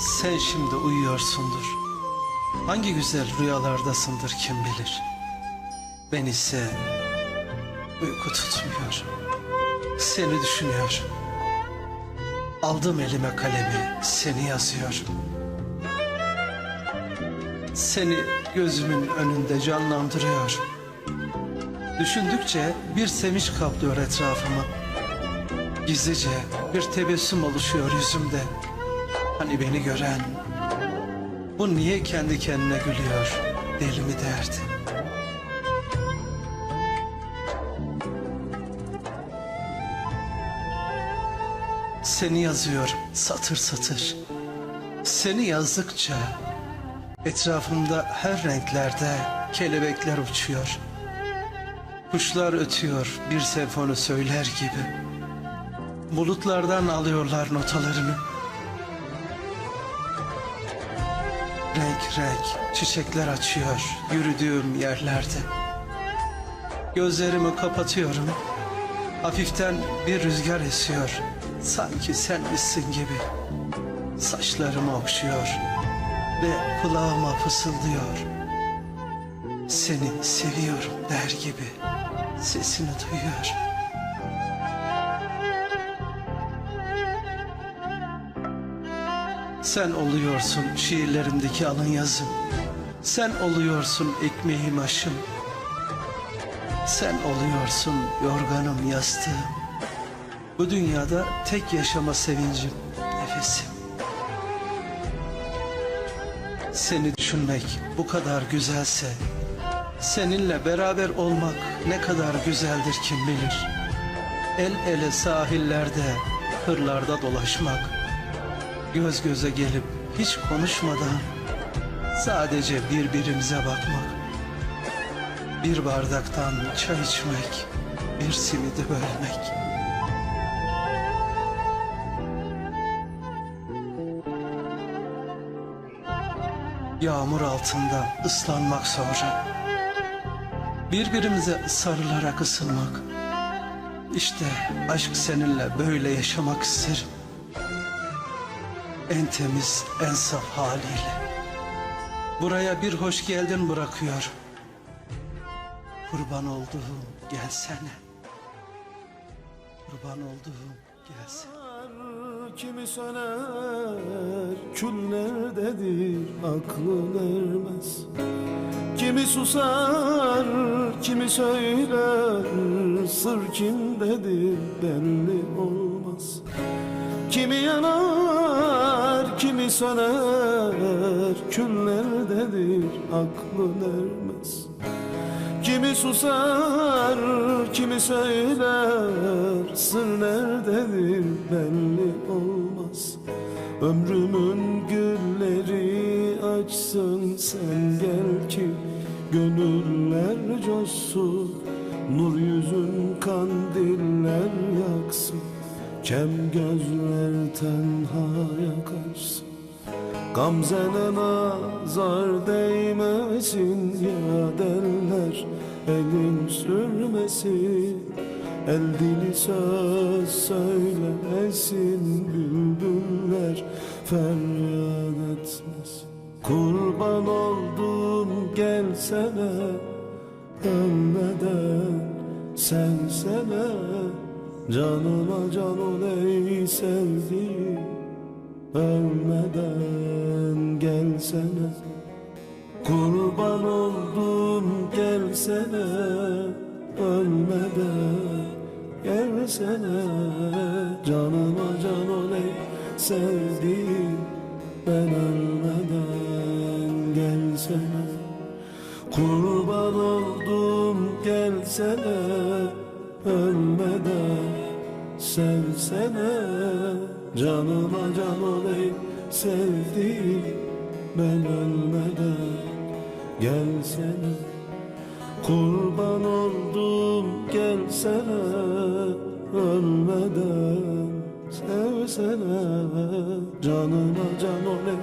Sen şimdi uyuyorsundur. Hangi güzel rüyalardasındır kim bilir. Ben ise uyku tutmuyor. Seni düşünüyor. Aldım elime kalemi, seni yazıyor. Seni gözümün önünde canlandırıyor. Düşündükçe bir sevinç kaplıyor etrafımı. Gizlice bir tebessüm oluşuyor yüzümde. Hani beni gören, bu niye kendi kendine gülüyor deli mi derdi. Seni yazıyorum satır satır. Seni yazdıkça etrafımda her renklerde kelebekler uçuyor. Kuşlar ötüyor bir senfoni söyler gibi. Bulutlardan alıyorlar notalarını. Renk renk çiçekler açıyor yürüdüğüm yerlerde. Gözlerimi kapatıyorum. Hafiften bir rüzgar esiyor. Sanki sen misin gibi. Saçlarımı okşuyor ve kulağıma fısıldıyor. Seni seviyorum der gibi sesini duyuyor. Sen oluyorsun şiirlerimdeki alın yazım. Sen oluyorsun ekmeğim aşım. Sen oluyorsun yorganım yastığım. Bu dünyada tek yaşama sevincim, nefesim. Seni düşünmek bu kadar güzelse, seninle beraber olmak ne kadar güzeldir kim bilir. El ele sahillerde, kırlarda dolaşmak, göz göze gelip hiç konuşmadan sadece birbirimize bakmak. Bir bardaktan çay içmek, bir simidi bölmek. Yağmur altında ıslanmak sonra. Birbirimize sarılarak ısınmak. İşte aşk seninle böyle yaşamak isterim. En temiz, en saf haliyle. Buraya bir hoş geldin bırakıyor. Kurban olduğum gelsene. Kurban olduğum gelsene. Kimi söner küllerdedir aklın ermez Kimi susar kimi söyler sır kimdedir belli olmaz Kimi yanar kimi söner küllerdedir aklın ermez. Kimi susar, kimi söyler Sır nerededir belli olmaz. Ömrümün gülleri açsın sen gel ki Gönüller coşsun. Nur yüzün Kem gözler tenhaya kaçsın Gamzene nazar değmesin ya derler. Elin sürmesin El dili söz söylemesin Bülbüller. Feryat etmesin. Kurban oldum gelsene Ölmeden sevsene Canıma can ol ey sevdiğim Ölmeden gelsene. Kurban oldum gelsene Ölmeden gelsene. Canıma can ol ey sevdiğim Ben ölmeden gelsene. Kurban oldum gelsene Ölmeden sevsene. Canıma can ol ey sevdiğim Ben ölmeden. Gelsene Kurban oldum gelsene. Ölmeden sevsene. Canıma can ol ey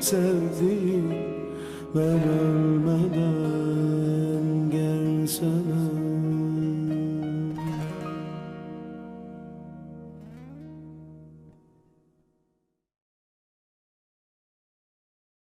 sevdiğim Ben ölmeden